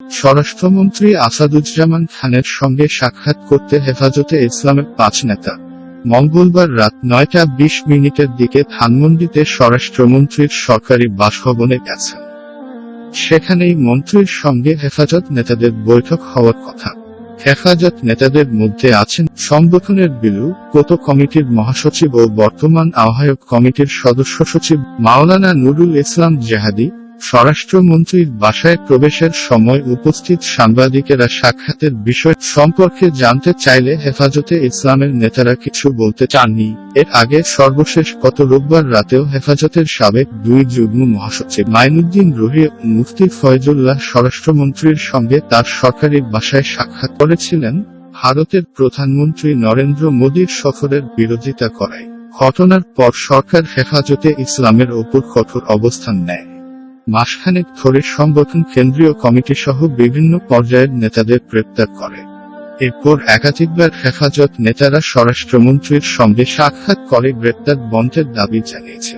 স্বরাষ্ট্রমন্ত্রী আসাদুজ্জামান খানের সঙ্গে সাক্ষাৎ করতে হেফাজতে ইসলামের পাঁচ নেতা। মঙ্গলবার রাত নয়টা বিশ মিনিটের দিকে ধানমন্ডিতে স্বরাষ্ট্রমন্ত্রীর সরকারি বাসভবনে গেছেন। সেখানেই মন্ত্রীর সঙ্গে হেফাজত নেতাদের বৈঠক হওয়ার কথা। হেফাজত নেতাদের মধ্যে আছেন সংগঠনের বিলু কোত কমিটির মহাসচিব ও বর্তমান আহ্বায়ক কমিটির সদস্য সচিব মাওলানা নুরুল ইসলাম জেহাদি স্বরাষ্ট্রমন্ত্রীর বাসায় প্রবেশের সময় উপস্থিত সাংবাদিকেরা সাক্ষাতের বিষয় সম্পর্কে জানতে চাইলে হেফাজতে ইসলামের নেতারা কিছু বলতে চাননি। এর আগে সর্বশেষ গত রোববার রাতেও হেফাজতের সাবেক দুই যুগ্ম মহাসচিব মাইনুদ্দিন রুহি মুফতি ফয়জুল্লাহ স্বরাষ্ট্রমন্ত্রীর সঙ্গে তার সরকারি বাসায় সাক্ষাৎ করেছিলেন ভারতের প্রধানমন্ত্রী নরেন্দ্র মোদীর সফরের বিরোধিতা করায়। ঘটনার পর সরকার হেফাজতে ইসলামের ওপর কঠোর অবস্থান নেয়। মাসখানেক ধরে সংগঠন কেন্দ্রীয় কমিটি সহ বিভিন্ন পর্যায়ের নেতাদের গ্রেপ্তার করে। এরপর একাধিকবার হেফাজত নেতারা স্বরাষ্ট্রমন্ত্রীর সঙ্গে সাক্ষাৎ করে গ্রেপ্তার বন্ধের দাবি জানিয়েছে।